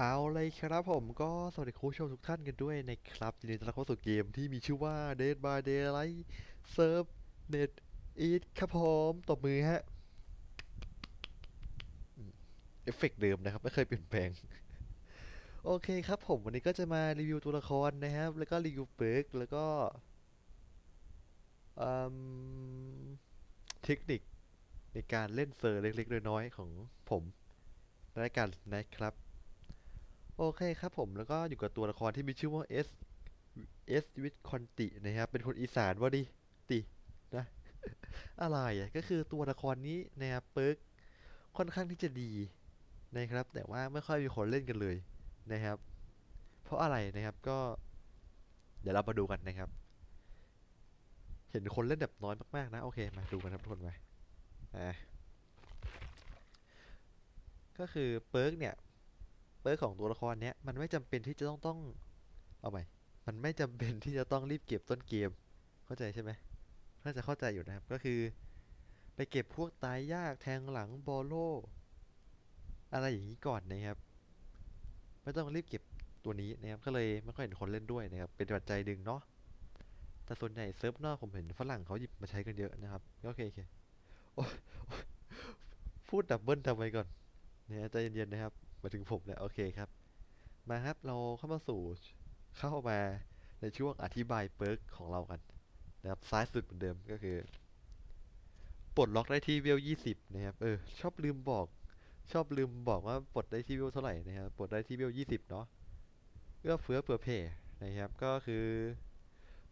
เอาเลยครับผมก็สวัสดีคุณผู้ชมทุกท่านกันด้วยนะครับยินดีต้อนรับเข้าสู่เกมที่มีชื่อว่า Dead by Daylight Serve Net Eat ครับผมตบมือฮะเอฟเฟกต์เดิมนะครับ ไม่เคยเปลี่ยนแปลง โอเคครับผมวันนี้ก็จะมารีวิวตัวละครนะครับ แล้วก็รีวิวเปิร์กแล้วก็เทคนิคในการเล่นเซอร์เล็กๆน้อยๆของผมและกันนะครับ โอเคครับผมแล้วก็อยู่กับตัวละครที่มีชื่อว่า S S วิทคอนตินะครับ เป็นคนอีสานว่าดิตินะ อะไรก็คือตัวละครนี้นะครับเปิร์กค่อนข้างที่จะดีนะครับ แต่ว่าไม่ค่อยมีคนเล่นกันเลยนะครับ เพราะอะไรนะครับก็ เดี๋ยวเรามาดูกันนะครับ เห็นคนเล่นแบบน้อยมากๆนะ โอเคมาดูกันครับทุกคนมาอะก็คือเปิร์กเนี่ย เปิร์ของตัวละครเนี้ยมันไม่จำเป็นที่จะต้องต้อง เอาใหม่ มันไม่จำเป็นที่จะต้องรีบเก็บต้นเกม เข้าใจใช่ไหมน่าจะเข้าใจอยู่นะครับ ก็คือ ไปเก็บพวกตายยากแทงหลังบอลโล อะไรอย่างนี้ก่อนนะครับ ไม่ต้องรีบเก็บตัวนี้นะครับ ก็เลยไม่ค่อยเห็นคนเล่นด้วยนะครับ เป็นปัจจัยดึงเนาะ แต่ส่วนใหญ่เซิร์ฟนอกผมเห็นฝรั่งเขาหยิบมาใช้กันเยอะนะครับก็โอเคโอเคพูดดับเบิลทำไมก่อนเนี่ยใจเย็นๆนะครับ มาถึงผมแล้วโอเคครับ มาครับเราเข้ามาสู่เข้ามาในช่วงอธิบายเปิร์กของเรากันนะครับซ้ายสุดเหมือนเดิมก็คือปลดล็อกได้ที่เวลยี่สิบนะครับ เออ ชอบลืมบอก ชอบลืมบอกว่าปลดได้ที่เวลเท่าไหร่นะครับ ปลดได้ที่เวลยี่สิบเนาะ เอื้อเฟื้อเผื่อแผ่นะครับ ก็คือ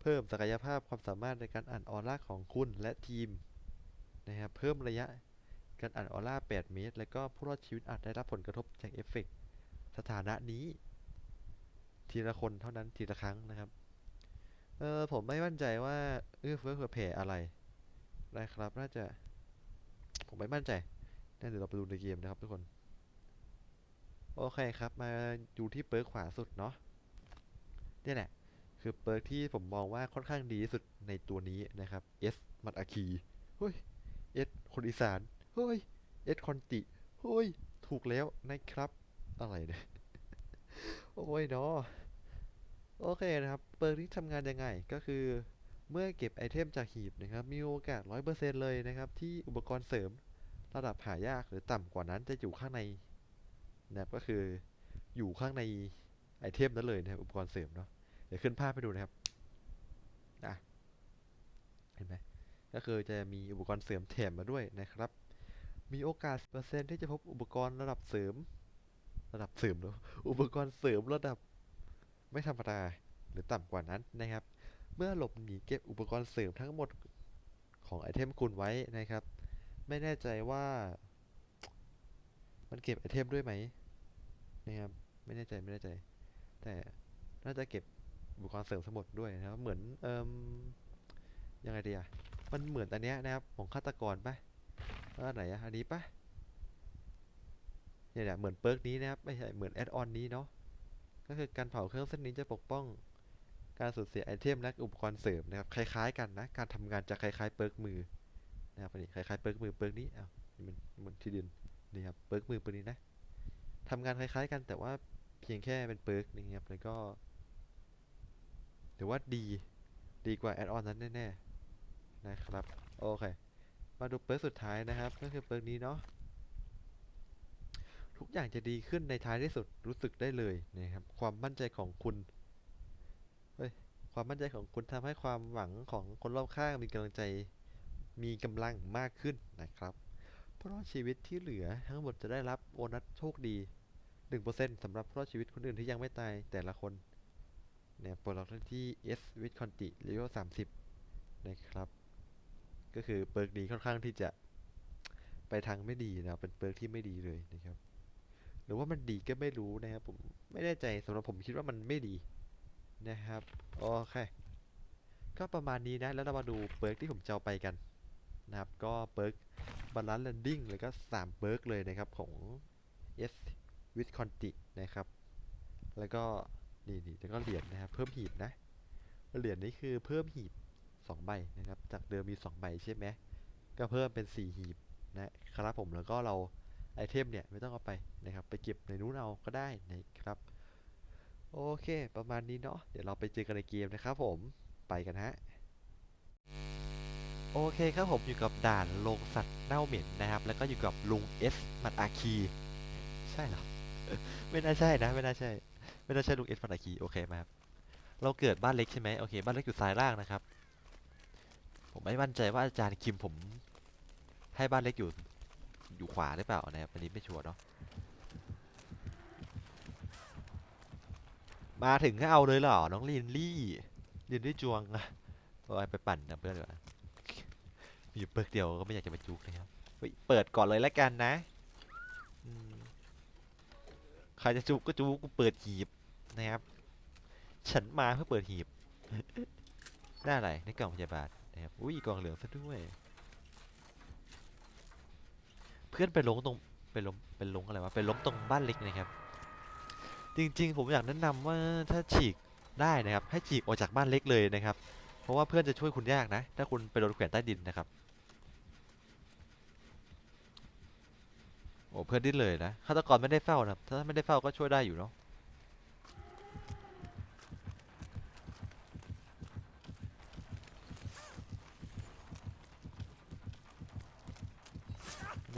เพิ่มศักยภาพความสามารถในการอ่านออร่าของคุณและทีมนะครับ เพิ่มระยะ การอ่านออร่า 8 เมตร แล้วก็ผู้รอดชีวิตอาจได้รับผลกระทบจากเอฟเฟกต์สถานะนี้ ทีละคนเท่านั้นทีละครั้งนะครับ เออผมไม่มั่นใจว่าเอื้อเฟื้อเผื่อแผ่อะไรนะครับ น่าจะ ผมไม่มั่นใจน่าเดี๋ยวเราไปดูในเกมนะครับทุกคน โอเคครับ มาอยู่ที่เปิร์กขวาสุดเนาะนี่แหละ คือเปิร์กที่ผมมองว่าค่อนข้างดีที่สุดในตัวนี้นะครับ S มัดอาคีเฮ้ย S คนอีสาน เฮ้ย S คอนติเฮ้ย ถูกแล้วนะครับ อะไรเนี่ย โอ้ยเนาะโอเคนะครับ เปิร์กนี้ทำงานยังไง ก็คือเมื่อเก็บไอเทมจากหีบนะครับ มีโอกาส 100%เลยนะครับ ที่อุปกรณ์เสริมระดับหายากหรือต่ำกว่านั้นจะอยู่ข้างในนะครับก็คืออยู่ข้างในไอเทมนั้นเลยนะครับอุปกรณ์เสริมเนาะเดี๋ยวขึ้นภาพให้ดูนะครับอะเห็นไหมก็คือจะมีอุปกรณ์เสริมแถมมาด้วยนะครับ มีโอกาสเปอร์เซ็นต์ที่จะพบอุปกรณ์ระดับเสริม ระดับเสริมแล้วอุปกรณ์เสริมระดับ ไม่ธรรมดาหรือต่ำกว่านั้นนะครับ เมื่อหลบหนีเก็บอุปกรณ์เสริมทั้งหมดของไอเทมคุณไว้นะครับ ไม่แน่ใจว่า มันเก็บไอเทมด้วยไหมนะครับไม่แน่ใจไม่แน่ใจ แต่น่าจะเก็บอุปกรณ์เสริมทั้งหมดด้วยนะครับ เหมือนเอ่มยังไงดีอะมันเหมือนอันเนี้ยนะครับของฆาตกรปะเออไหนอะอันนี้ปะเนี่ยเนี่ยเหมือนเปิร์กนี้นะครับ ไม่ใช่ เหมือนแอดออนนี้เนาะ ก็คือการเผาเครื่องเส้นนี้จะปกป้อง การสูญเสียไอเทมและอุปกรณ์เสริมนะครับ คล้ายๆ กันนะ การทำงานจะคล้ายๆเปิร์กมือนะครับนนี้คล้ายๆเปิร์กมือเปิร์กนี้อ้าวนี่มันมันที่ดินนี่ครับ เปิร์กมือเปิร์กนี้นะทำงานคล้ายๆกันแต่ว่าเพียงแค่เป็นเปิร์กนี่ครับ แล้วก็ถือว่าดี ดีกว่าแอดออนนั้นแน่ๆนะครับ โอเค มาดูเปิร์กสุดท้ายนะครับ ก็คือเปิร์กนี้เนาะทุกอย่างจะดีขึ้นในท้ายที่สุดรู้สึกได้เลยนะครับ ความมั่นใจของคุณเฮ้ยความมั่นใจของคุณทำให้ความหวังของคนรอบข้างมีกำลังใจมีกำลังมากขึ้นนะครับ เพราะชีวิตที่เหลือทั้งหมดจะได้รับโบนัสโชคดี 1%สำหรับเพราะชีวิตคนอื่นที่ยังไม่ตายแต่ละคนเนี่ยปลดล็อกที่ S with Conti level 30 นะครับ ก็คือเปิร์กนี้ค่อนข้างที่จะไปทางไม่ดีนะครับเป็นเปิร์กที่ไม่ดีเลยนะครับ หรือว่ามันดีก็ไม่รู้นะครับผมไม่แน่ใจสำหรับผมคิดว่ามันไม่ดีนะครับโอเคก็ประมาณนี้นะแล้วเรามาดูเปิร์กที่ผมจะเอาไปกันนะครับ ก็เปิร์กบาลานซ์แลนดิ้งเลยก็3เปิร์กเลยนะครับของ S with Conti นะครับ แล้วก็นี่นี่แล้วก็เหรียญนะครับ เพิ่มหีบนะ เหรียญนี้คือเพิ่มหีบ สองใบนะครับ จากเดิมมีสองใบใช่ไหมก็เพิ่มเป็นสี่หีบนะครับผมแล้วก็เราไอเทมเนี่ยไม่ต้องเอาไปนะครับไปเก็บในนู้นเอาก็ได้นะครับ โอเค ประมาณนี้เนาะเดี๋ยวเราไปเจอกันในเกมนะครับผมไปกันฮะโอเคครับผมอยู่กับด่านโรงสัตว์เน่าเหม็นนะครับ แล้วก็อยู่กับลุงเอสมัดอาคี ใช่เหรอไม่น่าใช่นะไม่น่าใช่ ไม่น่าใช่ลุงเอสมัดอาคีโอเคมาครับเราเกิดบ้านเล็กใช่ไหมโอเคบ้านเล็กอยู่ซ้ายล่างนะครับ ผมไม่มั่นใจว่าอาจารย์คิมผม ให้บ้านเล็กอยู่อยู่ขวาหรือเปล่านะครับอันนี้ไม่ชัวร์เนาะมาถึงก็เอาเลยเหรอ น้องลินลี่ลินลี่จวงอะไปปั่นนะเพื่อนดีกว่ามีอยู่เปิกเดียวก็ไม่อยากจะมาจุกนะครับเปิดก่อนเลยแล้วกันนะใครจะจุกก็จุกกูเปิดหีบนะครับ ฉันมาเพื่อเปิดหีบได้อะไรในกล่องพยาบาล นะครับ อุ้ยกองเหลืองซะด้วย เพื่อนไปลงตรงไปล้มไปลงอะไรวะไปล้มตรงบ้านเล็กนะครับ จริงๆ ผมอยากแนะนำว่าถ้าฉีกได้นะครับ ให้ฉีกออกจากบ้านเล็กเลยนะครับ เพราะว่าเพื่อนจะช่วยคุณยากนะ ถ้าคุณไปโดนแขวนใต้ดินนะครับโอ้เพื่อนดิ้นเลยนะฆาตกรไม่ได้เฝ้านะถ้าไม่ได้เฝ้าก็ช่วยได้อยู่เนาะ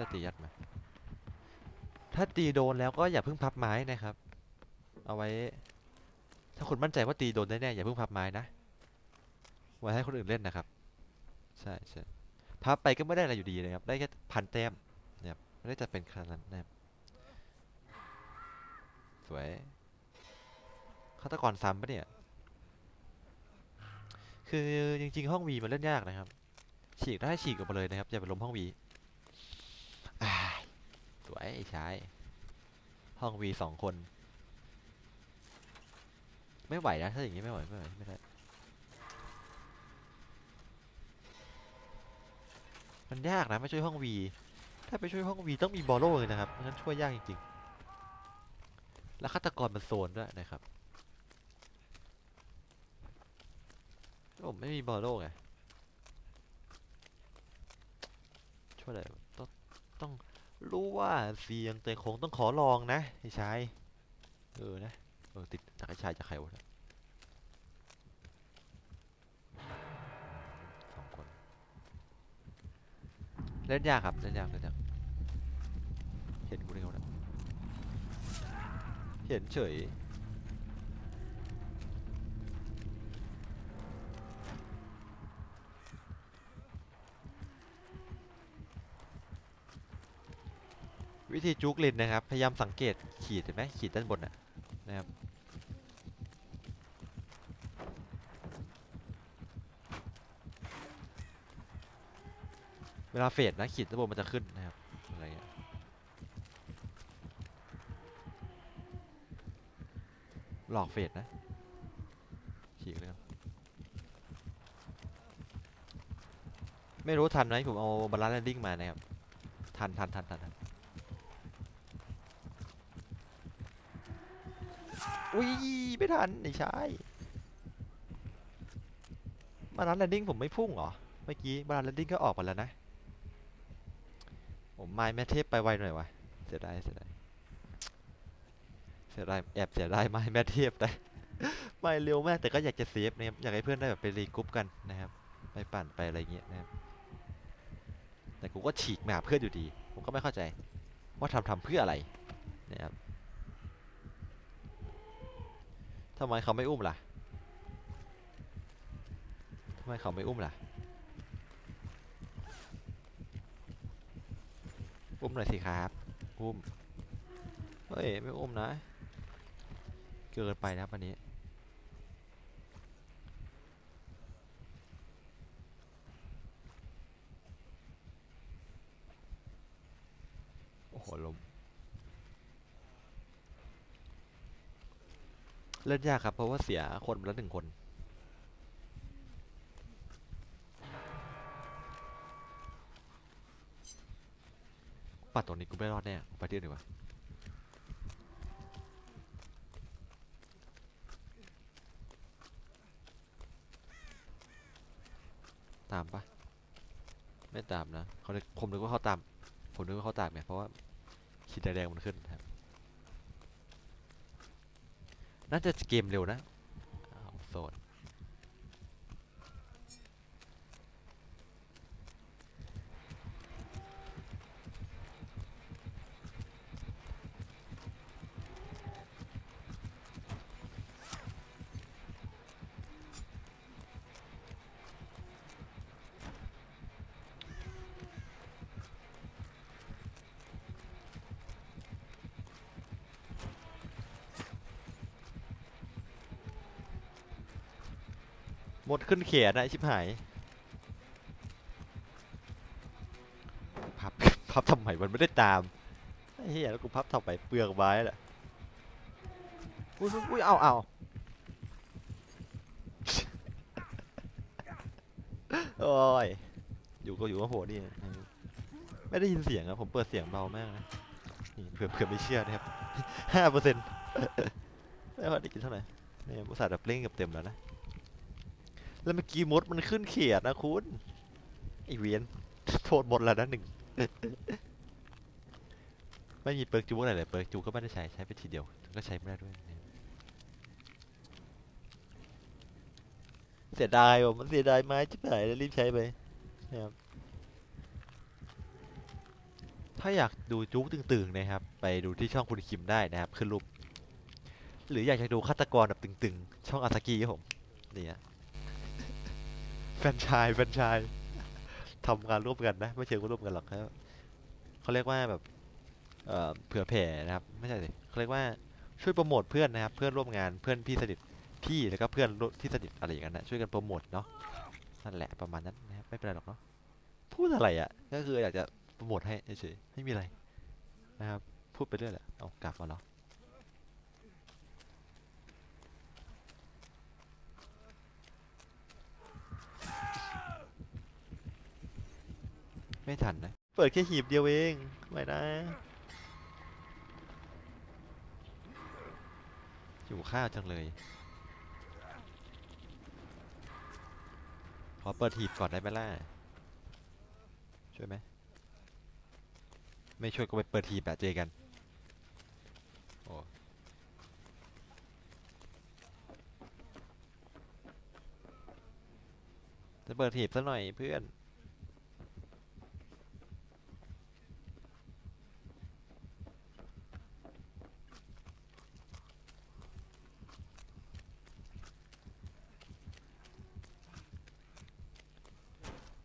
จะตียัดไหมถ้าตีโดนแล้วก็อย่าเพิ่งพับไม้นะครับ เอาไว้ ถ้าคุณมั่นใจว่าตีโดนแน่ๆอย่าเพิ่งพับไม้นะ ไว้ให้คนอื่นเล่นนะครับ ใช่ใช่พับไปก็ไม่ได้อะไรอยู่ดีนะครับ ได้แค่พันแต้มนะครับไม่ได้จะเป็นขนาดนั้นนะครับสวยฆาตกรซ้ำปะเนี่ย คือจริงๆห้องวีมันเล่นยากนะครับ ฉีกได้ฉีกออกมาเลยนะครับ อย่าไปล้มห้องวี วยไอ้ชาย ห้องวีสองคน ไม่ไหวนะถ้าอย่างนี้ไม่ไหวไม่ไหวไม่ได้มันยากนะไม่ช่วยห้องวีถ้าไปช่วยห้องวีต้องมีบอลโล่เลยนะครับงั้นช่วยยากจริงๆ แล้วฆาตกรมันโซนด้วยนะครับผมไม่มีบอลโล่ไงช่วยอะไรต้องต้อง รู้ว่าเสียงแต่คงต้องขอลองนะไอ้ชายเออนะเออติดจากไอ้ชายจากใครวะสองคน เล่นยากครับเล่นยากเล่นยากเห็นกูเร็วนะเห็นเฉย วิธีจุกเลนนะครับ พยายามสังเกตขีดเห็นไหมขีดด้านบนน่ะนะครับเวลาเฟดนะขีดด้านบนมันจะขึ้นนะครับอะไรเงี้ยหลอกเฟดนะขีดเลยครับไม่รู้ทันไหมผมเอาบาลานซ์แลนดิ้งมานะครับทันทันทันทันทัน อุ้ยไม่ทันไอ้ชายบาลานซ์แลนดิ้งผมไม่พุ่งเหรอ เมื่อกี้บาลานซ์แลนดิ้งก็ออกมาแล้วนะ ผมไม้แม่เทพไปไวหน่อยวะเสียดายเสียดายเสียดายแอบเสียดายไม้แม่เทพแต่ไม่เร็วมากแต่ก็อยากจะเซฟนะครับอยากให้เพื่อนได้แบบไปรีกรุ๊ปกันนะครับ ไปปั่นไปอะไรเงี้ยนะครับแต่กูก็ฉีกมาหาเพื่อนอยู่ดี ผมก็ไม่เข้าใจ ว่าทำทำเพื่ออะไรนะครับ ทำไมเขาไม่อุ้มล่ะทำไมเขาไม่อุ้มล่ะ อุ้มหน่อยสิครับ อุ้ม เฮ้ย ไม่อุ้มนะ เกินไปนะวันนี้โอ้โหลม เล่นยากครับ เพราะว่าเสียคนไปล้วหนึ่งคน ปัดตรงนี้กูไม่รอดแน่ไปที่อื่นดีกว่าตามปะไม่ตามนะเขาเลยผมนึกว่าเขาตาม ผมนึกว่าเขาตามไงเพราะว่าขีดแดงมันขึ้นนะครับ น่าจะเกมเร็วนะโสด หมดขึ้นเขียนนะชิบหาย พับ พับทำไมมันไม่ได้ตามไอ้เหี้ยแล้วกูพับทำไมเปลืองไม้แหละอุ้ยอุ้ยอุ้ยเอาเอาโอ้ย อยู่ก็อยู่ก็โหนี่ไม่ได้ยินเสียงครับผมเปิดเสียงเบามากนะนี่เผื่อเผื่อไม่เชื่อนะครับห้าเปอร์เซ็นต์ไม่ค่อได้กินเท่าไหร่เนี่ยอุตส่าห์แบบเล่งกับเต็มแล้วนะ แล้วเมื่อกี้มดมันขึ้นเขียดนะคุณไอเวียนโทษหมดแล้วนะหนึ่งไม่มีเปิร์กจูอะไรเลยเปิร์กจูก็ไม่ได้ใช้ใช้ไปทีเดียวก็ใช้ไม่ได้ด้วยเสียดายว่ะมันเสียดายไม้ชิบหายแล้วรีบใช้ไปนะครับถ้าอยากดูจุกตึงๆนะครับ ไปดูที่ช่องคุณคิมได้นะครับขึ้นรูปหรืออยากจะดูฆาตกรแบบตึงๆ ช่องอาซากิครับผมนี่ฮะ แฟนชายแฟนชายทำงานร่วมกันนะ ไม่เชิงว่าร่วมกันหรอกครับเขาเรียกว่าแบบเอ่อเผื่อแผ่นะครับ ไม่ใช่สิเขาเรียกว่าช่วยโปรโมทเพื่อนนะครับ เพื่อนร่วมงานเพื่อนพี่สนิทพี่แล้วก็เพื่อนที่สนิทอะไรอย่างนั้นนะช่วยกันโปรโมทเนาะนั่นแหละประมาณนั้นนะครับไม่เป็นไรหรอกเนาะพูดอะไรอะ ก็คืออยากจะโปรโมทให้เฉยๆไม่มีอะไรนะครับ พูดไปเรื่อยแหละเอากลับมาแล้ว ไม่ทันนะ เปิดแค่หีบเดียวเองไม่นะหิวข้าวจังเลย ขอเปิดหีบก่อนได้ไหมล่ะ ช่วยไหม ไม่ช่วยก็ไปเปิดหีบอะเจอกันโอ้จะเปิดหีบซะหน่อยเพื่อน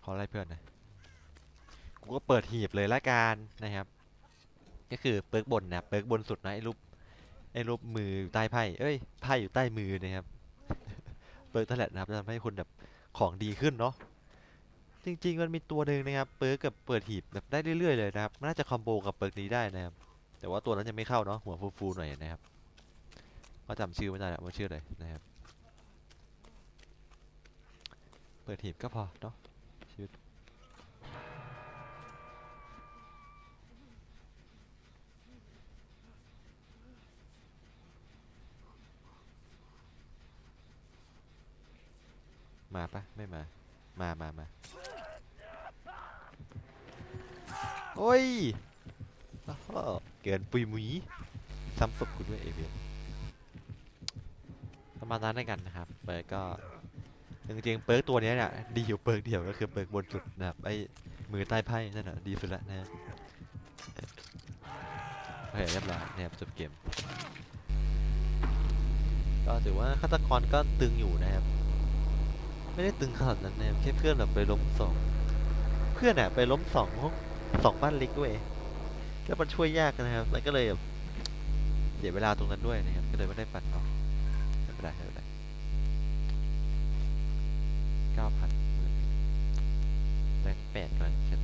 ขออะไร เพื่อนนะกูก็เปิดหีบเลยละกันนะครับ ก็คือเปิร์กบนนะเปิร์กบนสุดนะไอ้รูปไอ้รูปมืออยู่ใต้ไพ่เอ้ยไพ่อยู่ใต้มือนะครับเปิร์กนั่นแหละนะครับจะทำให้คุณแบบของดีขึ้นเนาะจริงๆมันมีตัวหนึ่งนะครับเปิร์กกับเปิดหีบแบบได้เรื่อยๆเลยนะครับน่าจะคอมโบกับเปิร์กนี้ได้นะครับแต่ว่าตัวนั้นยังไม่เข้าเนาะหัวฟูๆหน่อยนะครับ ก็จำชื่อไม่ได้ล้วว่าชื่ออะไรนะครับ เปิดหีบก็พอเนาะชีวิต มาปะไม่มา มามามาโอ้ยเกินปุยมุยซ้ำศพกูด้วยเอเวนประมาณนั้นในกันนะครับ เปิร์กก็จริงๆเปิร์กตัวเนี้ยเนี่ยดีอยู่เปิร์กเดียวก็คือเปิร์กบนจุดนะครับไอ้มือใต้ไพ่นั่นน่ะดีสุดละนะฮะโอเคเรียบร้อยนะครับจบเกม ก็ถือว่าฆาตกรก็ตึงอยู่นะครับ ไม่ได้ตึงขนาดนั้นนะครับแค่เพื่อนแบบไปล้มสองเพื่อนอะไปล้มสองห้องสองบ้านเล็กด้วยแล้วมันช่วยยากนะครับมันก็เลยแบบเสียเวลาตรงนั้นด้วยนะครับก็เลยไม่ได้ปัดต่อไม่เป็นไรไม่เป็นไรเก้าพันแบงค์แปดก่อนครับ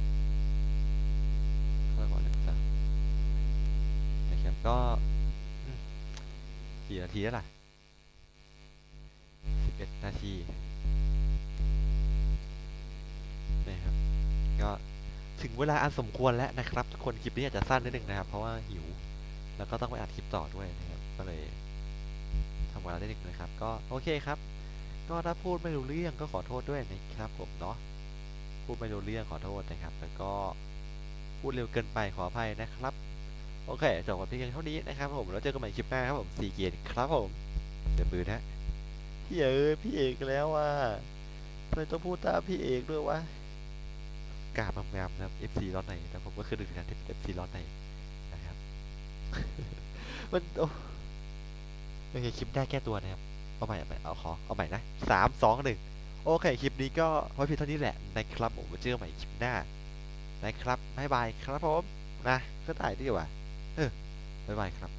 เข้าก่อนหนึ่งสามนะครับก็กี่นาทีแล้วล่ะสิบเอ็ดนาที นะครับ ก็ถึงเวลาอันสมควรแล้วนะครับ ทุกคนคลิปนี้อาจจะสั้นนิดนึงนะครับ เพราะว่าหิว แล้วก็ต้องไปอัดคลิปต่อด้วยนะครับ ก็เลยทำเวลาได้นิดนึงนะครับ ก็โอเคครับ ก็ถ้าพูดไม่รู้เรื่องก็ขอโทษด้วยนะครับผมเนาะ พูดไม่รู้เรื่องขอโทษนะครับ แล้วก็พูดเร็วเกินไปขออภัยนะครับ โอเคจบกันเพียงเท่านี้นะครับผม แล้วเจอกันใหม่คลิปหน้าครับผมสี่เกียร์ครับผมเดี๋ยวปืนฮะ พี่เอ๋ยพี่เอกแล้วว่าทำไมต้องพูดตามพี่เอกด้วยวะกราบงามๆนะครับ FC ร้อนไหนแต่ผมก็คือหนึ่งในนั้นที่ FC ร้อนไหนนะครับ มันโอ้โอเคคลิปได้าแก้ตัวนะครับ เอาใหม่เอาใหม่เอาขอเอาใหม่นะสามสองหนึ่งโอเคคลิปนี้ก็ไว้เพียงเท่านี้แหละนะครับผมไว้เจอกันใหม่คลิปหน้านะครับบ๊ายบายครับผมนะก็ถ่ายดีกว่าเออบ๊ายบายครับ